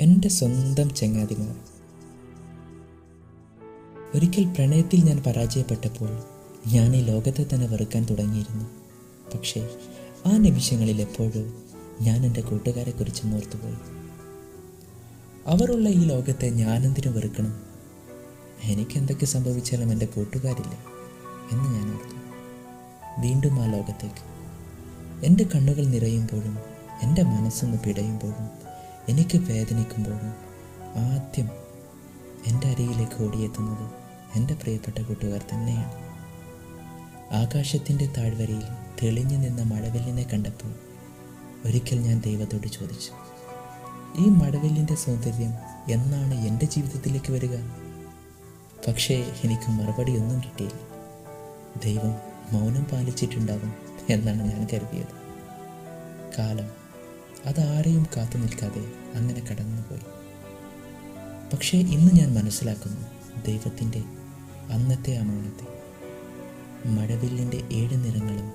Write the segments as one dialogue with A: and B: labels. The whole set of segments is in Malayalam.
A: എന്റെ സ്വന്തം ചങ്ങാതിമാർ. ഒരിക്കൽ പ്രണയത്തിൽ ഞാൻ പരാജയപ്പെട്ടപ്പോൾ ഞാൻ ഈ ലോകത്തെ തന്നെ വെറുക്കാൻ തുടങ്ങിയിരുന്നു. പക്ഷേ ആ നിമിഷങ്ങളിൽ എപ്പോഴും ഞാൻ എന്റെ കൂട്ടുകാരെക്കുറിച്ച് ഓർത്തുപോയി. അവരുള്ള ഈ ലോകത്തെ ഞാനെന്തിനു വെറുക്കണം? എനിക്ക് എന്തൊക്കെ സംഭവിച്ചാലും എന്റെ കൂട്ടുകാരില്ല എന്ന് ഞാൻ ഓർത്തു. വീണ്ടും ആ ലോകത്തേക്ക്. എന്റെ കണ്ണുകൾ നിറയുമ്പോഴും എന്റെ മനസ്സൊന്ന് പിടയുമ്പോഴും എനിക്ക് വേദനിക്കുമ്പോഴും ആദ്യം എന്റെ അരിയിലേക്ക് ഓടിയെത്തുന്നത് എന്റെ പ്രിയപ്പെട്ട കൂട്ടുകാർ തന്നെയാണ്. ആകാശത്തിന്റെ താഴ്വരയിൽ തെളിഞ്ഞു നിന്ന മഴവെല്ലിനെ കണ്ടപ്പോൾ ഒരിക്കൽ ഞാൻ ദൈവത്തോട് ചോദിച്ചു ഈ മഴവെല്ലിന്റെ സൗന്ദര്യം എന്നാണ് എന്റെ ജീവിതത്തിലേക്ക് വരിക? പക്ഷേ എനിക്ക് മറുപടി ഒന്നും കിട്ടിയില്ല. ദൈവം മൗനം പാലിച്ചിട്ടുണ്ടാകും എന്നാണ് ഞാൻ കരുതിയത്. കാലം അതാരെയും കാത്തു നിൽക്കാതെ അങ്ങനെ കടന്നുപോയി. പക്ഷേ ഇന്ന് ഞാൻ മനസ്സിലാക്കുന്നു ദൈവത്തിന്റെ അന്നത്തെ ആ മഴവില്ലിന്റെ ഏഴ് നിറങ്ങളും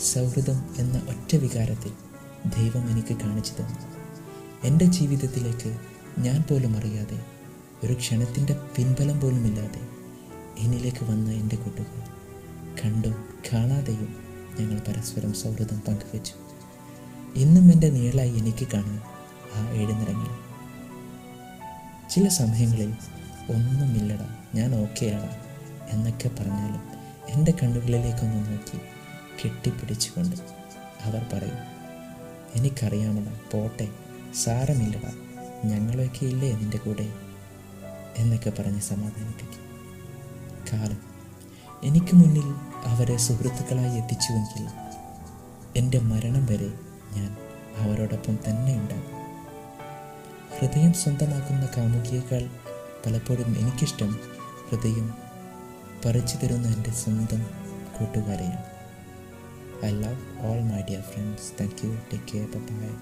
A: സൗഹൃദം എന്ന ഒറ്റ വികാരത്തിൽ ദൈവം എനിക്ക് കാണിച്ചു തന്നു. എന്റെ ജീവിതത്തിലേക്ക് ഞാൻ പോലും അറിയാതെ ഒരു ക്ഷണത്തിന്റെ പിൻബലം പോലുമില്ലാതെ എന്നിലേക്ക് വന്ന എന്റെ കൂട്ടുകാർ കണ്ടും കാണാതെയും ഞങ്ങൾ പരസ്പരം സൗഹൃദം പങ്കുവച്ചു. ഇന്നും എന്റെ നീളായി എനിക്ക് കാണാം. ആ എഴുന്നിറങ്ങി ചില സമയങ്ങളിൽ ഒന്നുമില്ലടാ ഞാൻ ഓക്കെയാണ് എന്നൊക്കെ പറഞ്ഞാലും എന്റെ കണ്ണുകളിലേക്കൊന്ന് നോക്കി കെട്ടിപ്പിടിച്ചുകൊണ്ട് അവർ പറയും എനിക്കറിയാമടാ പോട്ടെ സാരമില്ലടാ ഞങ്ങളൊക്കെ ഇല്ലേ നിന്റെ കൂടെ? എന്നൊക്കെ പറഞ്ഞ് സമാധാനിപ്പിക്കും. കാലം. എനിക്ക് മുന്നിൽ അവരെ സുഹൃത്തുക്കളായി എത്തിച്ചുവെങ്കിൽ എന്റെ മരണം വരെ ഞാൻ അവരോടൊപ്പം തന്നെ ഉണ്ടാകും. ഹൃദയം സ്വന്തമാക്കുന്ന കാമുകിയേക്കാൾ പലപ്പോഴും എനിക്കിഷ്ടം ഹൃദയം പറിച്ചു തരുന്ന എന്റെ സ്വന്തം കൂട്ടുകാരെയാണ്. I love all my dear friends thank you take care bye